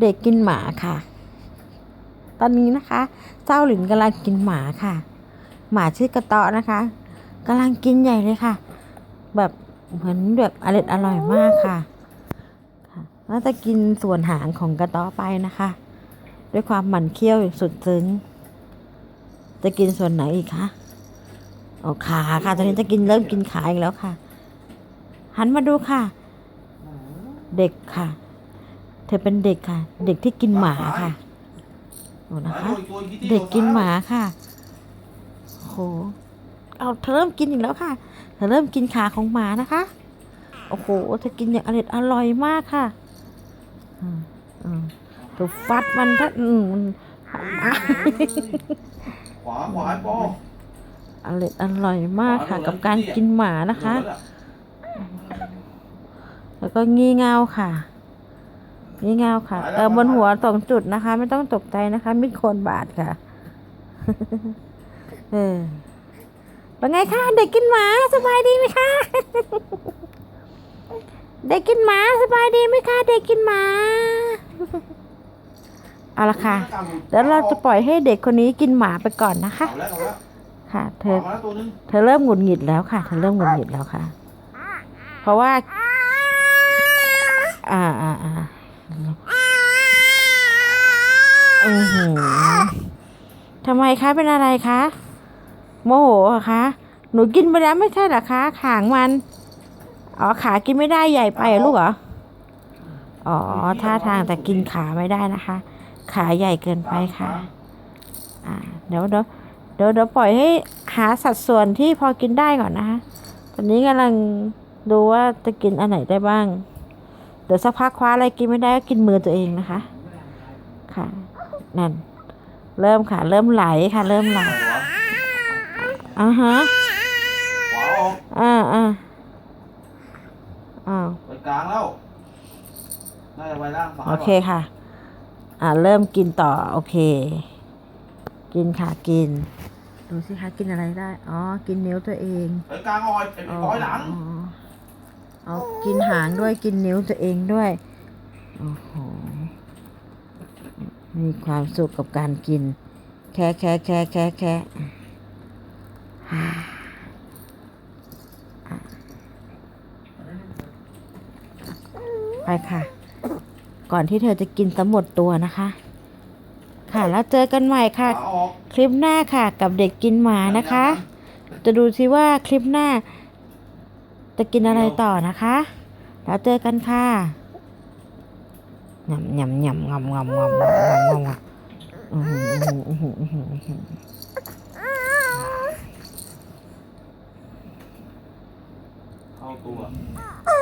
เด็กกินหมาค่ะ ตอนนี้นะคะ เจ้าหลินกำลังกินหมาค่ะ หมาชื่อกระเตาะนะคะกำลังกินใหญ่เลยค่ะ แบบเหมือนแบบอร่อยอร่อยมากค่ะน่าจะกินส่วนหางของกระตาะไปนะคะ ด้วยความหมั่นเคี้ยวสุดซึ้ง จะกินส่วนไหนอีกคะเอขาค่ะ ตอนนี้จะกินเริ่มกินขาอีกแล้วค่ะ หันมาดูค่ะ เด็กค่ะ เธอเป็นเด็กค่ะ เด็กที่กินหมาค่ะโอ้นะคะ เด็กกินหมาค่ะโหเอาเธอเริ่มกินอีกแล้วค่ะ เธอเริ่มกินขาของหมานะคะ โอ้โหเธอกินอย่างอร่อยอร่อยมากค่ะอืมอืมเธอฟัดมันถ้าอืมมันหมาขวาขวาปออร่อยอร่อยมากค่ะ กับการกินหมานะคะ แล้วก็งี่เง่าค่ะ งี่เง่าค่ะเออบนหัวสองจุดนะคะ ไม่ต้องตกใจนะคะมิดโคนบาดค่ะ เออเป็นไงคะเด็กกินหมาสบายดีไหมคะเด็กกินหมาสบายดีไหมคะเด็กกินหมาเอาละค่ะเดี๋ยวเราจะปล่อยให้เด็กคนนี้กินหมาไปก่อนนะคะเอาแล้วเอาแล้วค่ะ เธเอาอมาแล้วตัวนึงเธอเริ่มหงุดหงิดแล้วค่ะ เธอเริ่มหงุดหงิดแล้วค่ะ เพราะว่า อ่าอ่าอ่า อือหือทำไมคะเป็นอะไรคะ โมโหเหรอคะ หนูกินไปแล้วไม่ใช่เหรอคะขางมัน อ๋อขากินไม่ได้ใหญ่ไปเหรอลูกเหรอ อ๋อท่าทางแต่กินขาไม่ได้นะคะ ขาใหญ่เกินไปค่ะ อ่าเดี๋ยวเดี๋ยวเดี๋ยวเดี๋ยวปล่อยให้หาสัดส่วนที่พอกินได้ก่อนนะคะ ตอนนี้กำลังดูว่าจะกินอันไหนได้บ้าง เดี๋ยวสักพักคว้าอะไรกินไม่ได้ก็กินมือตัวเองนะคะ ค่ะ นั่น เริ่มค่ะ เริ่มไหลค่ะ เริ่มไหลขวาอ่าฮะขวาออกอ่าอ่าอ้าวไปกลางแล้ว น่าจะไปล่างซ้ายโอเคค่ะ อ่าเริ่มกินต่อ โอเค กินค่ะกิน ดูสิคะกินอะไรได้ อ๋อ กินนิ้วตัวเอง ไปกลางออยไปปล่อยหลัง เอากินหางด้วยกินนิ้วตัวเองด้วย โอ้โห มีความสุขกับการกิน แค่แค่แค่แค่แค่ไปค่ะ ก่อนที่เธอจะกินสมหมดตัวนะคะ ค่ะแล้วเจอกันใหม่ค่ะ คลิปหน้าค่ะ กับเด็กกินหมานะคะ จะดูซิว่าคลิปหน้า จะกินอะไรต่อนะคะ แล้วเจอกันค่ะหยำหยำหยำงำงำงำงำงำงำอื้อ